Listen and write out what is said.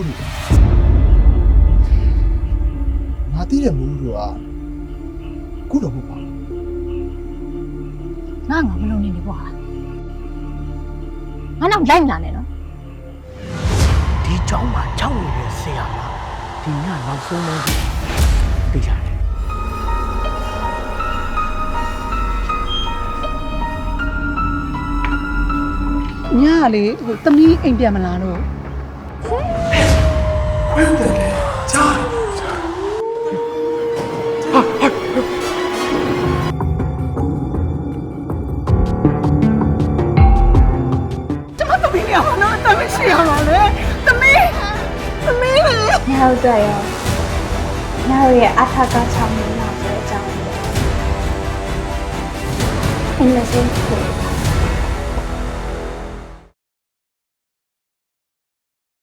မိုးတွေငါသိတဲ့မိုးတွေကခုတော့မဟုတ်ပါဘူးငါငါမလုံးနေနေပေါ့ဟာငါနောက်လိုက်မလာနဲ့နော်ဒီကြောင်မှာကြောက်နေတဲ့ဆရာမဒီညနောက်ဆုံးတော့သိရတယ်ညလေဟိုသမီးအိမ်ပြန်မလာတော့ ကျမသမီးနေအောင်နော်အသက်မရှိရပါလေသမီးသမီးလေညောက်ကြရောညောက်ရဲ့အထာကချောင်းနေလာဆိုတဲ့အကြောင်းအင်းလည်းစိတ်ကို